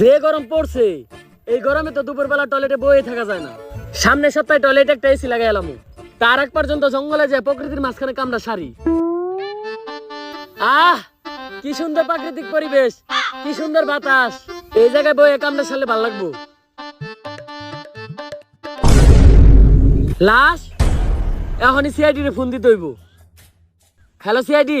যে গরম পড়ছে, এই গরমে তো দুপুরবেলা টয়লেটে বয়ে থাকা যায় না। সামনের সপ্তাহে টয়লেটে একটা এসি লাগাই এলাম। তার এক পর্যন্ত জঙ্গলে যায় প্রকৃতির মাঝখানে কামড়া সারি আহ, কি সুন্দর প্রাকৃতিক পরিবেশ, কি সুন্দর বাতাস। এই জায়গায় বয়ে কামড়া সারলে ভালো লাগবো। লাশ, এখনই সিআইডি রে ফোন দিতে হইব। হ্যালো সিআইডি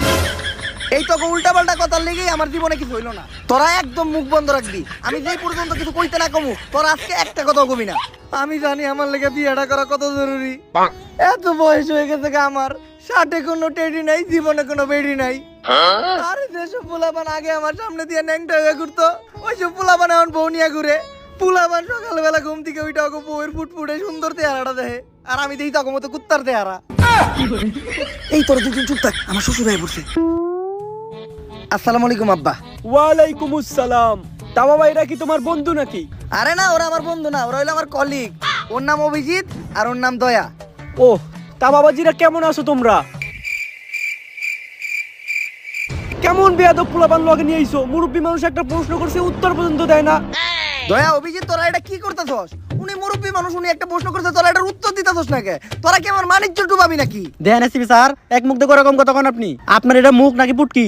এই তো উল্টা পাল্টা কথার লেগেই আমার জীবনে কিছু হইল না। তোরা একদম মুখ বন্ধ রাখবি। আমি যেই পর্যন্ত কিছু কইতে না কমু তোরা আজকে একটা কথাও কবি না। আমি জানি আমার লেগে বিয়েটা করা কত জরুরি। এত বয়স হয়ে গেছে গা আমার। ষাটে কোনো টেডি নাই জীবনে কোনো বেডি নাই। আরে যেসব পোলাপান আগে আমার সামনে দিয়ে ন্যাংটা হয়ে ঘুরতো ওইসব পোলাপান এখন বউ নিয়ে ঘুরে। পোলাপান সকালবেলা ঘুম থেকে ওইটা ওকে বউয়ের ফুটফুটে সুন্দর চেহারাটা দেখে। আর আমি দেখি তখন মতো কুত্তার চেহারা। এই তোর দুজন চুপ থাক আমার শ্বশুর ভাই পড়ছে। আসসালামু আলাইকুম আব্বা। ওয়ালাইকুম আসসালাম তা বাবা এটা কি তোমার বন্ধু নাকি? আরে না ওরা আমার বন্ধু না ওরা হইল আমার কলিগ ওর নাম অভিজিৎ আর ওর নাম দয়া। ও তা বাবাজিরা কেমন আছো তোমরা? কেমন বেয়াদব পোলাপান লগে নিয়ে আইছো? মুরব্বী মানুষ একটা প্রশ্ন করছে উত্তর পর্যন্ত দেয় না। দয়া অভিজিৎ তোরা এটা কি করতেছস? উনি মুরব্বী মানুষ উনি একটা প্রশ্ন করতে তোরা এটার উত্তর দিতেছস না কে তোরা কি আমার মানিজ্য ডুবাবি নাকি? দেন এসিবি স্যার এক মুখ দেখো এরকম কথা কন আপনি। আপনার এটা মুখ নাকি পুটকি?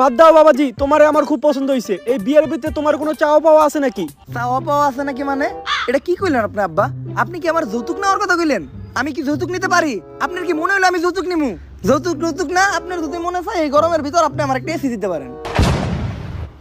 বাদ দাও বাবাজি, তোমারে আমার খুব পছন্দ হয়েছে এই বিয়ের ভিতরে তোমার কোনো চাওয়া পাওয়া আছে নাকি? চাওয়া পাওয়া আছে নাকি মানে? এটা কি কইলেন আপনি, আব্বা? আপনি কি আমার যৌতুক নেওয়ার কথা কইলেন? আমি কি যৌতুক নিতে পারি? আপনার কি মনে হলো আমি যৌতুক নিমু? যৌতুক যৌতুক না, আপনার যদি মনে চায় এই গরমের ভিতর আপনি আমার একটা এসি দিতে পারেন।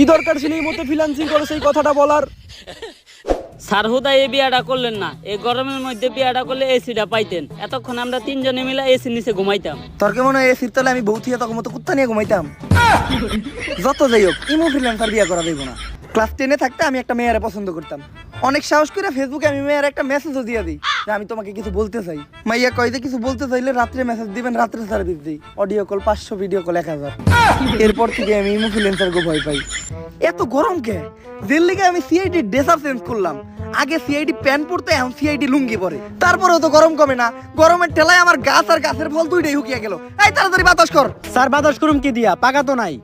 কি দরকার ছিল এই মতো ফিনান্সিং করে সেই কথাটা বলার? স্যার হুদা এই বিয়াটা করলেন না। এই গরমের মধ্যে বিয়াটা করলে এসিটা পাইতেন। এতক্ষণ আমরা তিনজনে মিলে এসি নিচে ঘুমাইতাম। তোর কেমন হয় এসির তলে আমি বৌথিয়া তখন মতো কুত্তা নিয়ে ঘুমাইতাম। যত যাই হোক ইমো ফ্রিল্যান্সার বিয়ে করা দেবো না। ক্লাস টেনে থাকতে আমি একটা মেয়েরে পছন্দ করতাম। অনেক সাহস করে ফেসবুকে আমি মেয়ের একটা মেসেজও দিয়ে দিই যে আমি তোমাকে কিছু বলতে চাই। মাইয়া কয় যে কিছু বলতে চাইলে রাত্রে মেসেজ দিবেন রাত্রে সার্ভিস দিই। অডিও কল পাঁচশো ভিডিও কল এক হাজার। এরপর থেকে আমি ইমো ভয় পাই। এত গরম কে? যের লিগে আমি সিআইডি ড্রেসার চেঞ্জ করলাম। আগে সিআইডি প্যান্ট পরতে এখন সিআইডি লুঙ্গি পরে। তারপরেও তো গরম কমে না। গরমের ঠেলায় আমার গাছ আর গাছের ফল দুইটাই হুকিয়ে গেল। এই তাড়াতাড়ি বাতাস কর। স্যার বাতাস করুম কি দিয়া? পাকা তো নাই।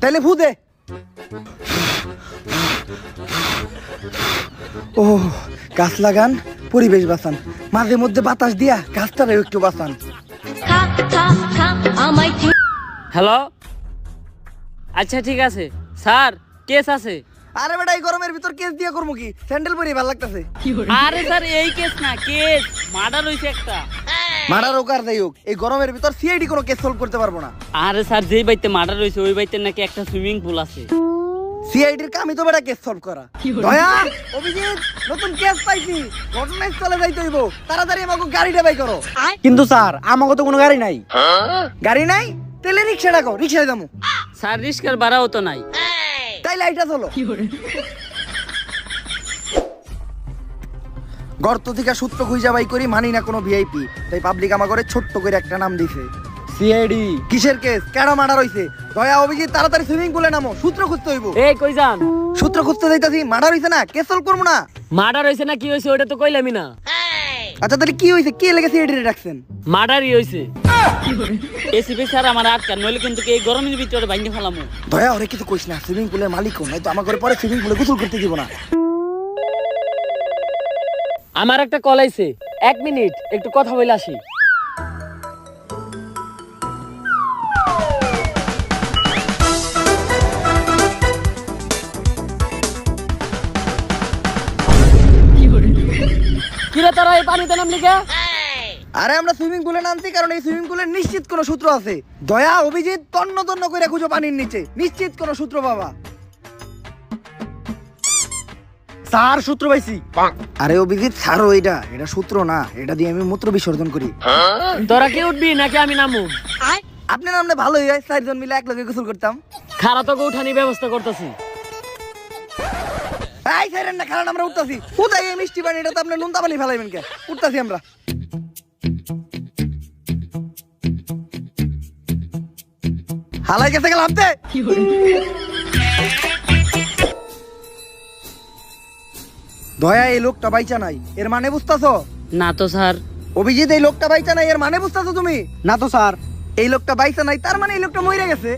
তাইলে ভু দে। ও গাছ লাগান পরিবেশ বাঁচান। মাঝে মধ্যে বাতাস দিয়া গাছটারেও একটু বাঁচান। হ্যালো? আচ্ছা ঠিক আছে। স্যার কেস আছে। আরে বেটা এই গরমের ভিতর কেস দিয়া করব কি? স্যান্ডেল পরে ভালো লাগতেছে। আরে স্যার এই কেস না কেস। মার্ডার হইছে একটা। মারার হোক আর যাই হোক এই গরমের ভিতর সিআইডি কোনো কেস সলভ করতে পারব না। আরে স্যার যেই বাইতে মার্ডার হইছে ওই বাইতে নাকি একটা সুইমিং পুল আছে। সিআইডির কামই তো বেটা কেস সলভ করা। দয়া অভিজিৎ নতুন কেস পাইছি। ঘটনাস্থলে যাইতে হইব। তাড়াতাড়ি আমাকে গাড়িটা বাই করো। কিন্তু স্যার আমাকে তো কোনো গাড়ি নাই। গাড়ি নাই? তেলে রিক্সা ডাকো রিক্সায় যাব। স্যার রিস্কার ভাড়াও তো নাই। তাই লাইটা চলো গর্ত থেকে সূত্র খুঁজা বাই করি মানি না কোনো ভিআইপি তাই পাবলিক আমার করে ছোট্ট করে একটা নাম দিছে। সিআইডি কিসের কেস কেডা মার্ডার হইছে? দয়া অভিজিৎ তাড়াতাড়ি সুইমিং পুলে নামো। সূত্র খুঁজতে হইব। এই কই যান? সূত্র খুঁজতে যাইতাছি মার্ডার হইছে না? কেস সলভ করব না? মার্ডার হইছে না কি হইছে ওটা তো কইলামই না। আচ্ছা তাহলে কি হইছে? কে লেগে সিআইডি রাখছেন? মার্ডারই হইছে। এসিপি স্যার আমার আটকান নইলে কিন্তু এই গরমের ভিতরে ভাঙ্গে ফেলামু? দয়া ওরে কিছু কইস না সুইমিং পুলের মালিক নাই তো আমার ঘরে পরে সুইমিং পুলে গোসল করতে দিব না। আমার একটা কল আইছে এক মিনিট একটু কথা বলে আসি। কিরে তারা এই পানিতে নামলি কে? আরে আমরা সুইমিং পুলে নামছি কারণ এই সুইমিং পুলের নিশ্চিত কোনো সূত্র আছে। দয়া অভিজিৎ তন্ন তন্ন করে খুঁজো পানির নিচে। নিশ্চিত কোনো সূত্র বাবা। স্যার সূত্র পাইছি। আরে অভিজিৎ ছাড়ো এটা এটা সূত্র না। এটা দিয়ে আমি মূত্র বিসর্জন করি। তোরা কি উঠবি নাকি আমি নামু? আপনি নামলে ভালোই হয়। চারজন মিলে এক লগে গোসল করতাম। খারা তোকে উঠানি ব্যবস্থা করতেছি। এই সাইরেন না কারণ আমরা উঠতাছি। কোথায় এই মিষ্টি পানি এটা তো আপনি নুনতা পানি ফেলাইবেন কে? উঠতাছি আমরা। হালাই গেছে গেলাম তে। দয়া এই লোকটা বাইচা নাই। এর মানে বুঝতাছো? না তো স্যার। অভিজিৎ এই লোকটা বাইচা নাই এর মানে বুঝতাছো তুমি? না তো স্যার। এই লোকটা বাইচা নাই তার মানে এই লোকটা মরে গেছে।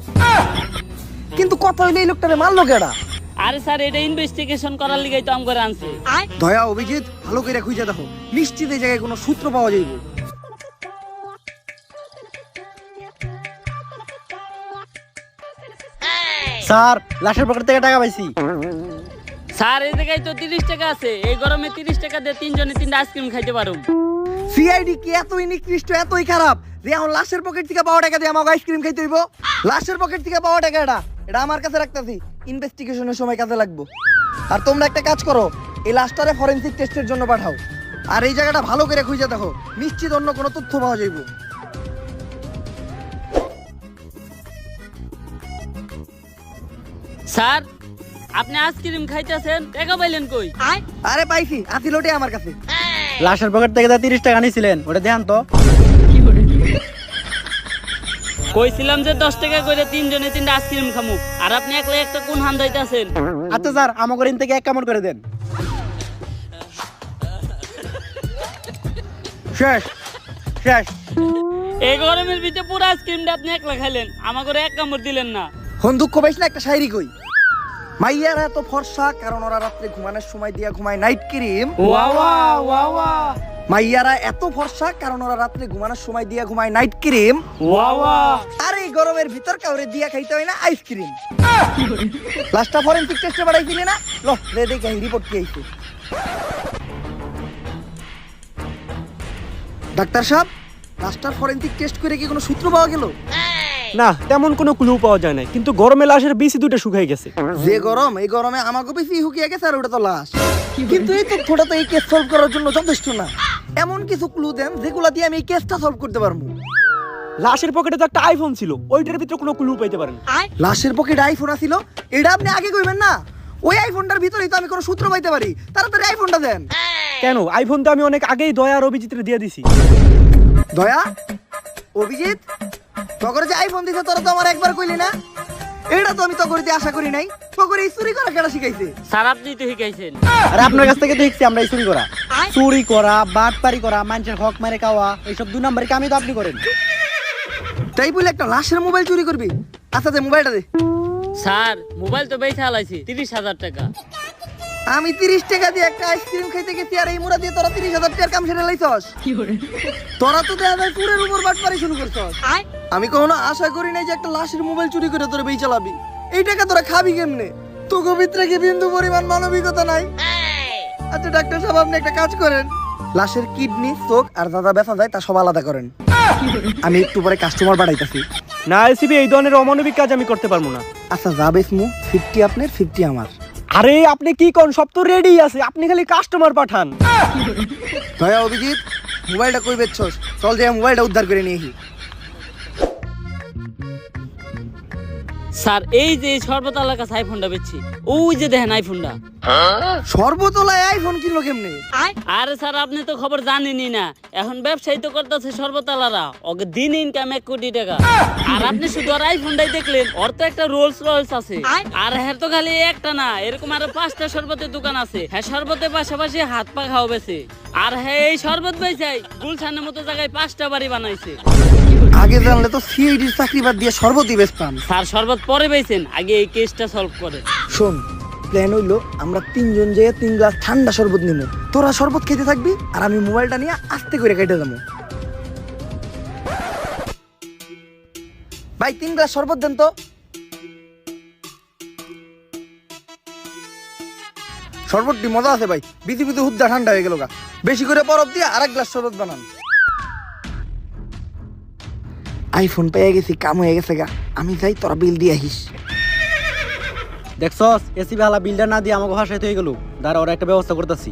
কিন্তু কথা হইলে এই লোকটারে মারলো কেডা? আরে স্যার এটা ইনভেস্টিগেশন করার লিগাই তো আম করে আনছে। দয়া অভিজিৎ ভালো করে খুঁজে দেখো। নিশ্চিত এই জায়গায় কোনো সূত্র পাওয়া যাইব। স্যার লাশের পকেট থেকে টাকা পাইছি। স্যার এই জায়গায় তো তিরিশ টাকা আছে। এই গরমে তিরিশ টাকা দিয়ে তিনজনে তিনটা আইসক্রিম খাইতে পারো সিআইডি কি এতই নিকৃষ্ট এতই খারাপ? যে এখন লাশের পকেট থেকে পাওয়া টাকা দিয়ে আমাকে আইসক্রিম খাইতে হইব? লাশের পকেট থেকে পাওয়া টাকা এটা? এটা আমার কাছে রাখতেছি। ইনভেস্টিগেশনের সময় কাজে লাগবো। আর তোমরা একটা কাজ করো এই লাশটারে ফরেনসিক টেস্টের জন্য পাঠাও। আর এই জায়গাটা ভালো করে খুঁজে দেখো। নিশ্চিত অন্য কোনো তথ্য পাওয়া যাইব। স্যার আপনি আইসক্রিম খাইতেছেন টাকা পাইলেন কই? আরে পাইছি আশি লোটে আমার কাছে। লাশের পকেট থেকে যা তিরিশ টাকা নিয়েছিলেন ওটা দেখান তো। কইছিলাম যে দশ টাকা করে তিনজনে তিনটা আইসক্রিম খামু আর আপনি একলা একটা কোন হান যাইতেছেন? আচ্ছা স্যার আমাকে ইন থেকে এক কামড় করে দেন। শেষ শেষ। এই গরমের ভিতরে পুরো আইসক্রিমটা আপনি একলা খাইলেন আমাকে এক কামড় দিলেন না। হন দুঃখ পাইস না একটা শায়রি কই। মাইয়ারা এত ফর্সা কারণ ওরা রাত্রে ঘুমানোর সময় দিয়া ঘুমায় নাইট ক্রিম মাইয়ারা এত ফর্সা কারণ ওরা রাত্রে ঘুমানোর সময় দিয়া ঘুমায় নাইট ক্রিম আর এই গরমের ভিতর কাউরে দিয়া খাইতে হয় না আইসক্রিম লাস্টটা ফরেনসিক টেস্টে বাড়াইছিলি না? ল রে দেখে রিপোর্ট কি আইছে ডাক্তার সাহেব লাস্টার ফরেনসিক টেস্ট করে কি কোনো সূত্র পাওয়া গেল? না তেমন কোনো ক্লু পাওয়া যায় না কিন্তু গরমে লাশের বিসি দুটো শুকাই গেছে। যে গরম এই গরমে আমাকে বেশি হুকিয়ে গেছে আর ওটা তো লাশ। কিন্তু এই তথ্যটা তো এই কেস সলভ করার জন্য যথেষ্ট না। এমন কিছু ক্লু দেন যেগুলো দিয়ে আমি এই কেসটা সলভ করতে পারব। লাশের পকেটে তো একটা আইফোন ছিল। ওইটার ভিতরে কোনো ক্লু পাইতে পারেন। লাশের পকেটে আইফোন আছিল। এটা আপনি আগে কইবেন না। ওই আইফোনটার ভিতরেই তো আমি কোনো সূত্র পাইতে পারি। তাড়াতাড়ি আইফোনটা দেন। কেন? আইফোন তো আমি অনেক আগেই দয়া আর অভিজিৎরে দিয়ে দিছি। দয়া? অভিজিৎ? তখন যে আইফোন দিছে তোরা তো আমার একবার কইলি না? এটা তো আমি তখন আশা করি নাই। এই চুরি করা কেনা শিখাইছে? স্যার আপনি তো শিখাইছেন। আরে আপনার কাছ থেকে দেখছি আমরা এই চুরি করা। চুরি করা বাটপারি করা মানুষের হক মারে খাওয়া এইসব দুই নম্বরের কামই তো আপনি করেন। তাই বলে একটা লাশের মোবাইল চুরি করবি? আচ্ছা দে মোবাইলটা দে। স্যার মোবাইল তো বেচে হালাইছি তিরিশ হাজার টাকা। আমি তিরিশ টাকা দিয়ে একটা আইসক্রিম খাইতে গেছি আর এই মুড়া দিয়ে তোরা তিরিশ হাজার টাকার কাম সেরে লাইছস। তোরা তো দেখা যায় কুড়ের উপর বাট পারি শুরু করছস। আমি কখনো আশা করি নাই যে একটা লাশের মোবাইল চুরি করে তোরা বেই চালাবি এই টাকা তোরা খাবি কেমনে? তো ভিতরে কি বিন্দু পরিমাণ মানবিকতা নাই? আচ্ছা ডাক্তার সাহেব আপনি একটা কাজ করেন। লাশের কিডনি চোখ আর দাদা ব্যথা যায় তা সব আলাদা করেন। আমি একটু পরে কাস্টমার বাড়াইতেছি। না এসিবি এই ধরনের অমানবিক কাজ আমি করতে পারব না। আচ্ছা যাবে স্মু ফিফটি আপনার ফিফটি আমার। আরে আপনি কি কোন? সব তো রেডি আছে। আপনি খালি কাস্টমার পাঠান। দয়া অভিজিৎ মোবাইলটা কই বেচছস? চল যে মোবাইলটা উদ্ধার করে নিয়ে আসি। স্যার এই যে এই সর্বত এলাকা আইফোনটা বেচছি। ওই যে দেখেন আইফোনটা সর্বতলায় আইফোন কিনলো কেমনে? আরে স্যার আপনি তো খবর জানেনই না। এখন ব্যবসায়ী তো করতেছে সর্বতালারা। ওকে দিন ইনকাম এক কোটি টাকা। আর আপনি শুধু আর আইফোনটাই দেখলেন ওর তো একটা রোলস রয়েলস আছে। আর হ্যাঁ তো খালি একটা না এরকম আরও পাঁচটা শরবতের দোকান আছে। হ্যাঁ শরবতের পাশাপাশি হাত পা খাও বেছে আর হ্যাঁ এই শরবত বেচাই গুলশানের মতো জায়গায় পাঁচটা বাড়ি বানাইছে। আগে জানলে তো সিআইডির চাকরি বাদ দিয়ে সর্বতই বেচতাম। স্যার শরবত পরে বেছেন আগে এই কেসটা সলভ করে। শোন প্ল্যান হইল, আমরা তিনজন যেয়ে তিন গ্লাস ঠান্ডা শরবত নিব তোরা শরবত খেতে থাকবি, আর আমি মোবাইলটা নিয়ে আস্তে করে কেটে যাব ভাই, তিন গ্লাস শরবত দেন তো। শরবতটি মজা আছে ভাই, বিধি বিধি হুদ্দা ঠান্ডা হয়ে গেল গা। বেশি করে বরফ দিয়ে আর এক গ্লাস শরবত বানান। আইফোন পেয়ে গেছি, কাম হয়ে গেছে গা। আমি যাই, তোরা বিল দিয়ে আহিস। দেখছস এসি বেলা বিলটা না দিয়ে আমাকে হাসাইতে হয়ে গেল। দাঁড়া ওরা একটা ব্যবস্থা করতেছি।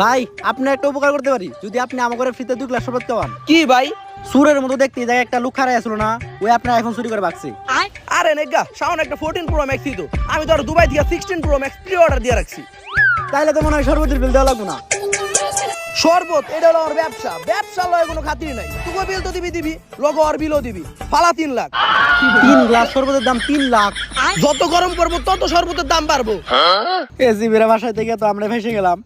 ভাই আপনি একটা উপকার করতে পারি। যদি আপনি আমাকে ফ্রিতে দুই গ্লাস শরবত খাওয়ান। কি ভাই? সুরের মতো দেখতে এই জায়গায় একটা লুক খারাই আসলো না ওই আপনার আইফোন চুরি করে বাকছে। আরে নেগা সাউন্ড একটা ফোরটিন প্রো ম্যাক্স তো আমি তো আর দুবাই থেকে sixteen pro max pre order দিয়ে রাখছি। তাইলে তো মনে হয় সর্বতির বিল দেওয়া লাগবো না। শরবত এটা হলো আমার ব্যবসা। ব্যবসা লয় কোনো খাতির নাই। তুই বিল তো দিবি দিবি। লোক আর বিলও দিবি। ফালা তিন লাখ। তিন গ্লাস শরবতের দাম তিন লাখ। যত গরম পড়ব তত শরবতের দাম বাড়বো। এসি বেড়া বাসায় থেকে তো আমরা ভেসে গেলাম।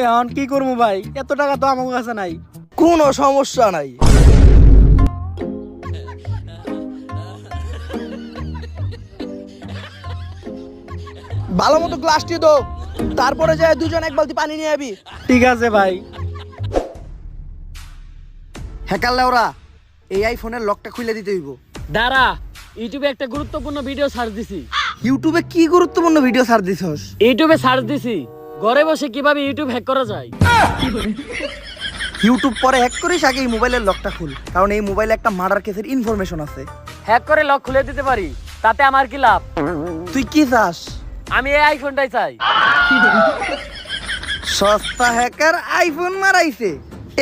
এখন কি করব ভাই? এত টাকা তো আমার কাছে নাই। কোনো সমস্যা নাই। ভালো মতো গ্লাসটি তো তারপরে যায় দুজন এক বালতি পানি নিয়ে আবি। ঠিক আছে ভাই। হ্যাকার লেওরা এই আইফোনের লকটা খুলে দিতে হইব। দাঁড়া ইউটিউবে একটা গুরুত্বপূর্ণ ভিডিও সার্চ দিছি। ইউটিউবে কি গুরুত্বপূর্ণ ভিডিও ছাড় দিছস? ইউটিউবে সার্চ দিছি ঘরে বসে কীভাবে ইউটিউব হ্যাক করা যায়। ইউটিউব পরে হ্যাক করিস আগে এই মোবাইলের লকটা খুল। কারণ এই মোবাইলে একটা মার্ডার কেসের ইনফরমেশন আছে। হ্যাক করে লক খুলে দিতে পারি তাতে আমার কি লাভ? তুই কি চাস? আমি এই আইফোনটাই চাই। সস্তা হ্যাকার আইফোন মারাইছে।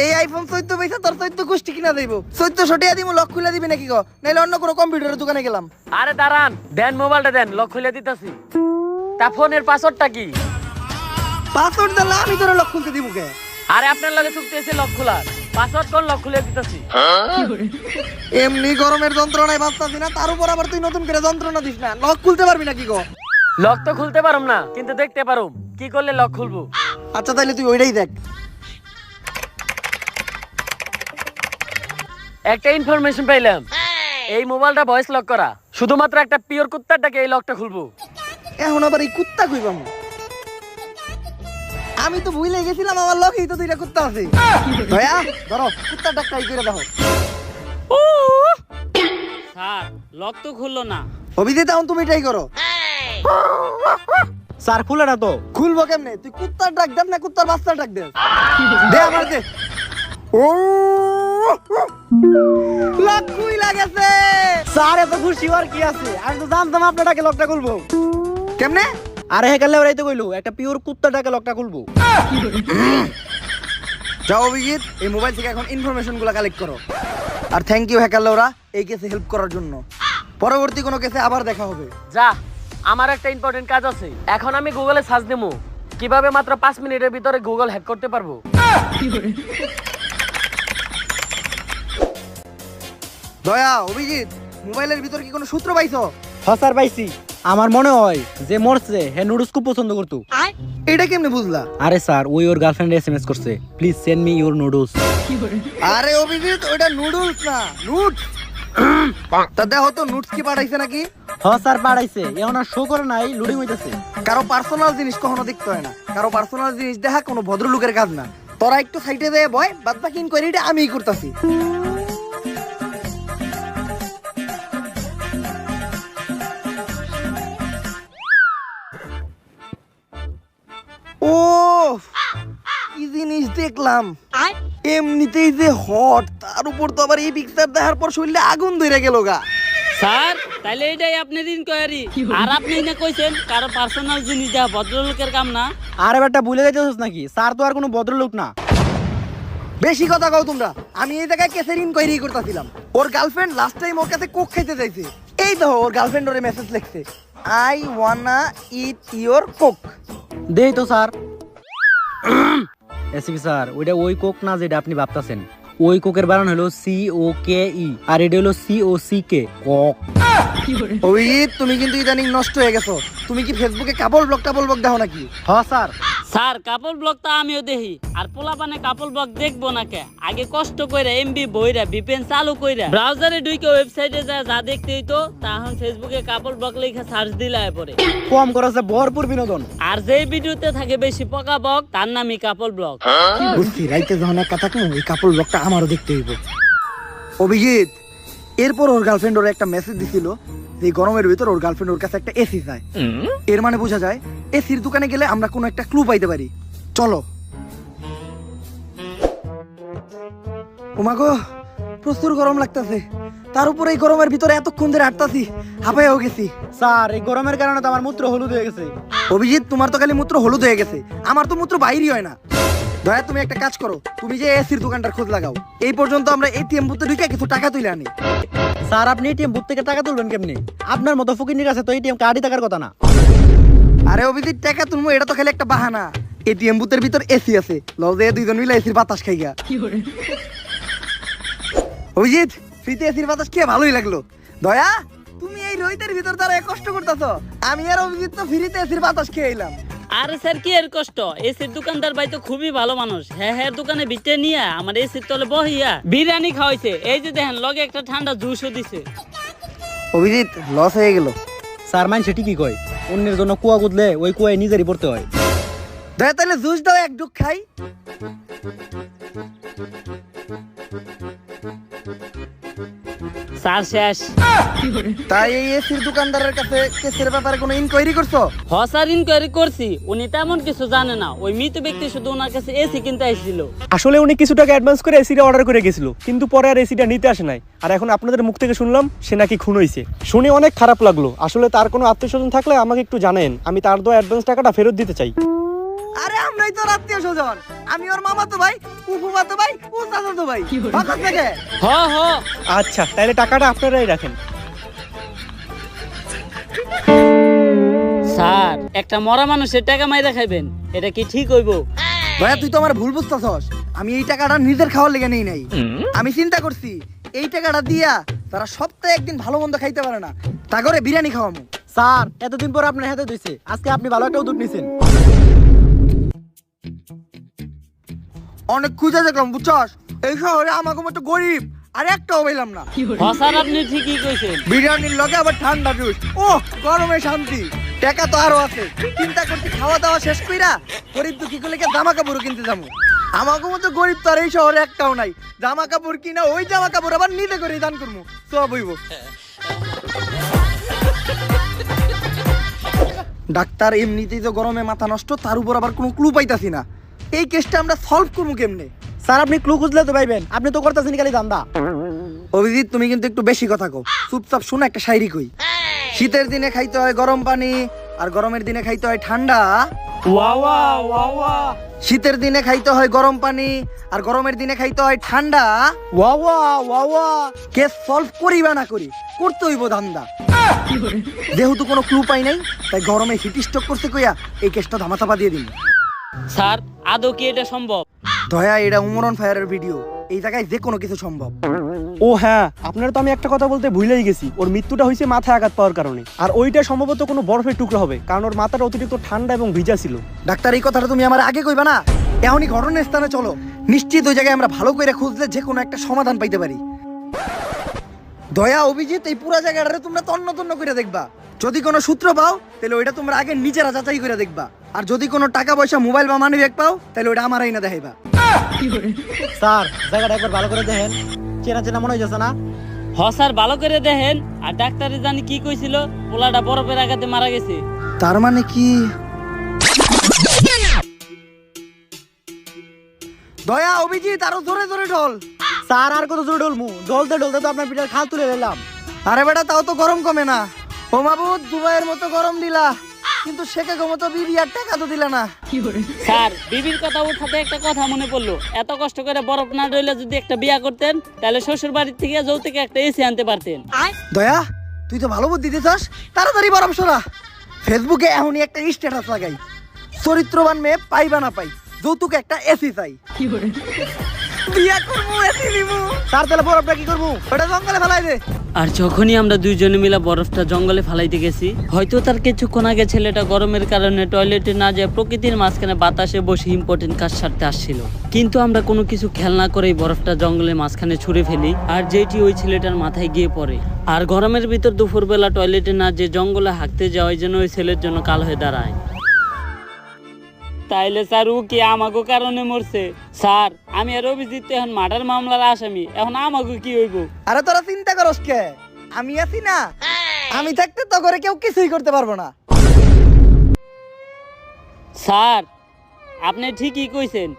এই আইফোন পয়সা তোর গোষ্ঠী কিনা দেব। দিব লক খুলে দিবি নাকি গো নাইলে অন্য কোনো কম্পিউটারের দোকানে গেলাম। আরে দাঁড়ান দেন মোবাইলটা দেন লক খুলে দিতেছি। তা ফোনের পাসওয়ার্ডটা কি? পাসওয়ার্ড দিলে আমি তোর লক খুলতে দিব কে? আরে আপনার লগে চুক্তি আছে লক খোলার। পাসওয়ার্ড কোন লক খুলে দিতেছি? এমনি গরমের যন্ত্রণায় বাঁচতাছি না তার উপর আবার তুই নতুন করে যন্ত্রণা দিস না। লক খুলতে পারবি নাকি গো লক তো খুলতে পারুম না কিন্তু দেখতে পারুম। কি করলে লক খুলবো? আচ্ছা তাইলে তুই ওইটাই দেখ। একটা ইনফরমেশন পাইলাম। এই মোবাইলটা ভয়েস লক করা। শুধুমাত্র একটা পিওর কুত্তারটাকে এই লকটা খুলবো। এখন আবার এই কুত্তা কইবাম আমি। তো ভুলে গেছিলাম আমার লকেই তো দুইটা কুত্তা আছে। দয়া ধরো কুত্তাটা ট্রাই করে দেখো। স্যার লক তো খুললো না। অভিজিৎ এখন তুমি ট্রাই করো। স্যার খুলে না তো। খুলবো কেমনে? তুই কুত্তার ডাক দেব না কুত্তার বাচ্চার ডাক দেব দে আমার দে। ও! লকুই লাগেছে। স্যার এত খুশি হওয়ার কি আছে? আমি তো জানতাম আপনাটাকে লকটা খুলবো। কেমনে? আরে হেকালে ওরাই তো কইলো একটা পিওর কুত্তাটাকে লকটা খুলবো। যাও অভিজিৎ এই মোবাইল থেকে এখন ইনফরমেশনগুলো কালেক্ট করো। আর থ্যাংক ইউ হ্যাকার লোরা এই কেসে হেল্প করার জন্য। পরবর্তী কোনো কেসে আবার দেখা হবে। যা আমার একটা ইম্পর্টেন্ট কাজ আছে। এখন আমি গুগলে সার্চ দেবো কীভাবে মাত্র পাঁচ মিনিটের ভিতরে গুগল হ্যাক করতে পারব? দয়া অভিজিৎ মোবাইলের ভিতর কি কোনো সূত্র পাইছো? হসার পাইছি। আমার মনে হয় যে মরছে হ্যাঁ নুডলস খুব পছন্দ করতো। এটা কেমনে বুঝলা? আরে স্যার ওই ওর গার্লফ্রেন্ড এসএমএস করছে। Please send me your noodles আরে অভিজিৎ ওটা নুডলস না নুট তা দেখো তো নুটস কি পাঠাইছে নাকি? হ স্যার পাঠাইছে। এখন আর শো করে নাই লুডিং হইতাছে। কারও পার্সোনাল জিনিস কখনো দেখতে হয় না। কারও পার্সোনাল জিনিস দেখা কোনো ভদ্রলোকের কাজ না। তোরা একটু সাইডে দেয় বয় বাদ বাকি ইনকোয়ারিটা আমিই করতেছি। ও কি জিনিস দেখলাম। এমনিতেই যে হট তার উপর তো আবার এই পিকচার দেখার পর শরীরে আগুন ধরে গেল গা। স্যার তাইলে এটাই আপনার ইনকোয়ারি আর আপনি না কইছেন কারও পার্সোনাল জিনিস দেওয়া ভদ্রলোকের কাম না। আরে বেটা ভুলে যাইতেছিস নাকি? স্যার তো আর কোনো ভদ্রলোক না। বেশি কথা কও তোমরা। আমি এই জায়গায় কেসের ইনকোয়ারি করতেছিলাম। ওর গার্লফ্রেন্ড লাস্ট টাইম ওর কাছে কোক খাইতে চাইছে। এই দেখো ওর গার্লফ্রেন্ড ওরে মেসেজ লিখছে I wanna eat your coke দেই তো স্যার। ACP sir? ওইটা ওই কোক না যেটা আপনি ভাবতেছেন? ওই কোকের বানান হলো সি ও কে ই আর এটা হলো C O C K cock. ওই তুমি কিন্তু ইদানিং নষ্ট হয়ে গেছো। তুমি কি ফেসবুকে কাপল ব্লগ টাপল ব্লগ দাও নাকি? হ্যাঁ স্যার। স্যার কাপড় ব্লগ তো আমিও দেখি। আর পোলাপানে কাপড় ব্লগ দেখব না কে? আগে কষ্ট কইরা এমবি বইরা ভিপিএন চালু কইরা। ব্রাউজারে ঢুকে ওয়েবসাইটে যা যা দেখতে হইতো তা এখন ফেসবুকে কাপড় ব্লগ লেখা সার্চ দিলে পড়ে কম খরচে ভরপুর বিনোদন। আর যেই ভিডিওতে থাকে বেশি পকা বক তার নামই কাপড় ব্লগ বুঝছি রাইতে যখন থাকব ওই কাপল ব্লগটা আমারও দেখতে হইব। অভিজিৎ! এরপর ওর গার্লফ্রেন্ড ওর একটা মেসেজ দিছিল যে গরমের ভিতর ওর গার্লফ্রেন্ড ওর কাছে একটা এসি চায়। এর মানে বোঝা যায় এসির দোকানে গেলে আমরা কোনো একটা ক্লু পাইতে পারি। চলো। ওমাগো প্রচুর গরম লাগতেছে। তার উপরে এই গরমের ভিতরে এতক্ষণ ধরে হাঁটতাছি হাঁপাইয়াও গেছি। স্যার এই গরমের কারণে তো আমার মূত্র হলুদ হয়ে গেছে। অভিজিৎ তোমার তো খালি মূত্র হলুদ হয়ে গেছে। আমার তো মূত্র বাইরই হয় না। দয়া তুমি একটা কাজ করো তুমি যে এসির দোকানটার খোঁজ লাগাও। এই পর্যন্ত আমরা এটিএম বুথে ঢুকে কিছু টাকা তুলে আনি। স্যার আপনি এটিএম বুথ থেকে টাকা তুলবেন কেমনি? আপনার মতো ফকিনির কাছে তো এটিএম কার্ডই থাকার কথা না। আরে অভিজিৎ টাকা তুলবো এটা তো খালি একটা বাহানা। এটিএম বুথের ভিতর এসি আছে। লজে দুইজন মিলে এসির বাতাস খাইগা। অভিজিৎ ফ্রিতে এসির বাতাস খেয়ে ভালোই লাগল। দয়া তুমি এই রোহিতের ভিতর তারা কষ্ট করতেছো। আমি আর অভিজিৎ তো ফ্রিতে এসির বাতাস খেয়ে এলাম আরে স্যার কি এর কষ্ট? এসির দোকানদার ভাই তো খুবই ভালো মানুষ। হ্যাঁ হ্যাঁ দোকানে বিটে নিয়ে আমার এসির তলে বহিয়া বিরিয়ানি খাওয়াইছে। এই যে দেখেন লগে একটা ঠান্ডা জুসও দিছে। অভিজিৎ লস হয়ে গেল। স্যার মাইন সেটি কি কয়। অন্যের জন্য কুয়া গুদলে ওই কুয়ায় নিজেরই পড়তে হয়। দয়া তাহলে জুস দাও এক ডুক খাই। স্যার শেষ। তাই এই এসির দোকানদারের কাছে কেসের ব্যাপারে কোনো ইনকোয়ারি করছ? হ স্যার ইনকোয়ারি করছি। উনি তেমন কিছু জানে না। ওই মৃত ব্যক্তি শুধু ওনার কাছে এসি কিনতে আসছিল আসলে উনি কিছু টাকা অ্যাডভান্স করে এসিটা অর্ডার করে গেছিল কিন্তু পরে আর এসিটা নিতে আসে নাই। আর এখন আপনাদের মুখ থেকে শুনলাম সে নাকি খুন হয়েছে শুনে অনেক খারাপ লাগল। আসলে তার কোনো আত্মীয় স্বজন থাকলে আমাকে একটু জানেন আমি তার দেওয়া অ্যাডভান্স টাকাটা ফেরত দিতে চাই। আরে আমরাই তো আত্মীয় স্বজন। আমি ওর মামা তো ভাই তো ভাই ও চাচা তো ভাই থেকে হ হ। আচ্ছা তাহলে টাকাটা আপনারাই রাখেন। স্যার একটা মরা মানুষের টাকা মাইরা খাইবেন এটা কি ঠিক হইব? ভাইয়া তুই তো আমার ভুল বুঝতেছস। আমি এই টাকাটা নিজের খাওয়ার লেগে নেই নাই। আমি চিন্তা করছি এই টাকাটা দিয়া তারা সপ্তাহে একদিন ভালো মন্দ খাইতে পারে না। তা করে বিরিয়ানি খাওয়ামু। স্যার এতদিন পর আপনার হাতে দিয়েছে আজকে আপনি ভালো একটা উদ্যোগ নিছেন। অনেক খুঁজে দেখলাম বুঝছস? এই শহরে আমাকে মতো গরিব আর একটাও পেলাম না। হ আপনি ঠিকই কইছেন। বিরিয়ানির লগে আবার ঠান্ডা জুস। ও গরমে শান্তি। টাকা তো আরও আছে। চিন্তা করছি খাওয়া দাওয়া শেষ কইরা গরিব তো দুঃখী গুলোকে জামা কাপড় কিনতে যাব। আমাকে মতো গরিব তো আর এই শহরে একটাও নাই। জামা কাপড় কিনা ওই জামা কাপড় আবার নিজে করে দান করব। সব হইব। ডাক্তার এমনিতেই তো গরমে মাথা নষ্ট তার উপর আবার কোনো ক্লু পাইতাছি না। এই কেসটা আমরা সলভ করব কেমনে? স্যার আপনি ক্লু খুঁজলে তো পাইবেন। আপনি তো করতেছেন খালি দান্দা অভিজিৎ তুমি কিন্তু একটু বেশি কথা কো চুপচাপ শুনে একটা শায়রি কই। শীতের দিনে খাইতে হয় গরম পানি আর গরমের দিনে খাইতে হয় ঠান্ডা। শীতের দিনে খাইতে হয় গরম পানি আর গরমের দিনে খাইতে হয় ঠান্ডা। ওয়া ওয়া ওয়া কেস সলভ করি বা না করি করতে হইব ধান্দা। যেহেতু কোনো ক্লু পাই নাই তাই গরমে হিট স্ট্রোক করছে কইয়া এই কেসটা ধামাচাপা দিয়ে দিন স্যার আদৌ কি এটা সম্ভব? দয়া এটা উমরন ফায়ারের ভিডিও এই জায়গায় যে কোনো কিছু সম্ভব। ও হ্যাঁ আপনার তো আমি একটা কথা বলতে ভুলেই গেছি। ওর মৃত্যুটা হয়েছে মাথায় আঘাত পাওয়ার কারণে। আর ওইটা সম্ভবত কোনো বরফের টুকরো হবে কারণ ওর মাথাটা অতিরিক্ত ঠান্ডা এবং ভিজা ছিল। ডাক্তার এই কথাটা তুমি আমার আগে কইবা না? এমনই ঘটনার স্থানে চলো। নিশ্চিত ওই জায়গায় আমরা ভালো করে খুঁজলে যে কোনো একটা সমাধান পাইতে পারি। দয়া অভিজিৎ এই পুরো জায়গাটা তোমরা তন্ন তন্ন করে দেখবা। যদি কোনো সূত্র পাও তাহলে ওইটা তোমরা আগে নিজেরা যাচাই করে দেখবা। আর যদি কোনো টাকা পয়সা মোবাইল বা মানি ব্যাগ পাও তাহলে ওইটা আমার না দেখাইবা। স্যার জায়গাটা একবার ভালো করে দেখেন। চেনা চেনা মনে হইতেছে না? হ স্যার ভালো করে দেখেন। আর ডাক্তারে জানি কি কইছিল পোলাটা বরফের আঘাতে মারা গেছে। তার মানে কি? দয়া অভিজিৎ আরও জোরে জোরে ঢল। স্যার আর কত জোরে ডলমু ডলতে ডলতে তো আপনার পিঠার খাল তুলে নিলাম আরে বেটা তাও তো গরম কমে না। ও মাবুদ দুবাইয়ের মতো গরম দিলা। কিন্তু শেখে মতো বিবি আর টাকা তো দিলা না। স্যার বিবির কথা উঠাতে একটা কথা মনে পড়ল। এত কষ্ট করে বরফ না রইলে যদি একটা বিয়া করতেন তাহলে শ্বশুর বাড়ির থেকে যৌতুকে একটা এসি আনতে পারতেন। দয়া তুই তো ভালো বুদ্ধি দিতেছস তাড়াতাড়ি বরফ সরা। ফেসবুকে এখনই একটা স্ট্যাটাস লাগাই। চরিত্রবান মেয়ে পাইবা না পাই যৌতুক একটা এসি চাই। বিয়া করব এসি নিবো। তার তাহলে বরফটা কি করব? ওটা জঙ্গলে ফেলাই দে। আর যখনই আমরা দুইজনে মিলে বরফটা জঙ্গলে ফালাইতে গেছি হয়তো তার কিছুক্ষণ আগে ছেলেটা গরমের কারণে টয়লেটে না যায় প্রকৃতির মাঝখানে বাতাসে বসে ইম্পর্টেন্ট কাজ সারতে আসছিল। কিন্তু আমরা কোনো কিছু খেয়াল না করেই বরফটা জঙ্গলের মাঝখানে ছুঁড়ে ফেলি আর যেটি ওই ছেলেটার মাথায় গিয়ে পড়ে। আর গরমের ভিতর দুপুরবেলা টয়লেটে না যে জঙ্গলে হাঁকতে যাওয়ার জন্য ওই ছেলের জন্য কাল হয়ে দাঁড়ায়। তাইলে স্যার ও কি আমাকে কারণে মরছে? স্যার আমি আর অভিজিৎ এখন মার্ডার মামলার আসামি। এখন আমাকে কি হইব? আরে তোরা চিন্তা করস কে? আমি আছি না। আমি থাকতে তো করে কেউ কিছুই করতে পারব না। স্যার আপনি ঠিকই কইছেন।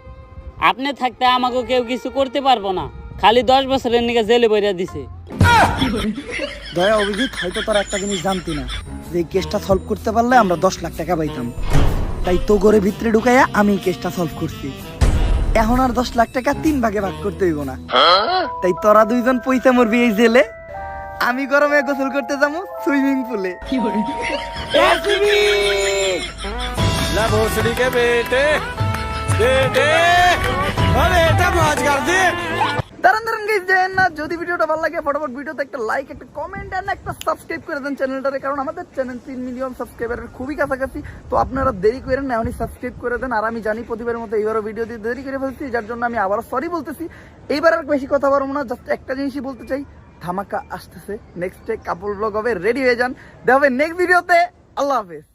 আপনি থাকতে আমাকে কেউ কিছু করতে পারব না। খালি দশ বছরের নিকে জেলে বইরা দিছে। দয়া অভিজিৎ হয়তো তোরা একটা জিনিস জানতি না। যে কেসটা সলভ করতে পারলে আমরা দশ লাখ টাকা পাইতাম। তাই তো ঘরে ভিতরে ঢুকাইয়া আমি কেসটা সলভ করছি। এখন আর দশ লাখ টাকা তিন ভাগে ভাগ করতে হইব না। তাই তোরা দুইজন পয়সা মরবি এই জেলে। আমি গরমে গোসল করতে যাব সুইমিং পুলে। দাঁড়ান দাঁড়ান যদি ভিডিওটা ভালো লাগে, ফটাফট ভিডিওতে একটা লাইক একটা কমেন্ট আর একটা সাবস্ক্রাইব করে দেন চ্যানেলটারে কারণ আমাদের চ্যানেল তিন মিলিয়ন সাবস্ক্রাইবারের খুবই কাছাকাছি। তো আপনারা দেরি করেন না, এখনই সাবস্ক্রাইব করে দেন। আর আমি জানি প্রতিবারের মতো এইবারও ভিডিও দিয়ে দেরি করে ফেলছি, যার জন্য আমি আবারও সরি বলতেছি। এইবার আর বেশি কথা বলব না জাস্ট একটা জিনিসই বলতে চাই। ধামাকা আসতেছে নেক্সট ডে কাপড় ব্লগ হবে রেডি হয়ে যান। দেখা হবে নেক্সট ভিডিওতে আল্লাহ হাফেজ।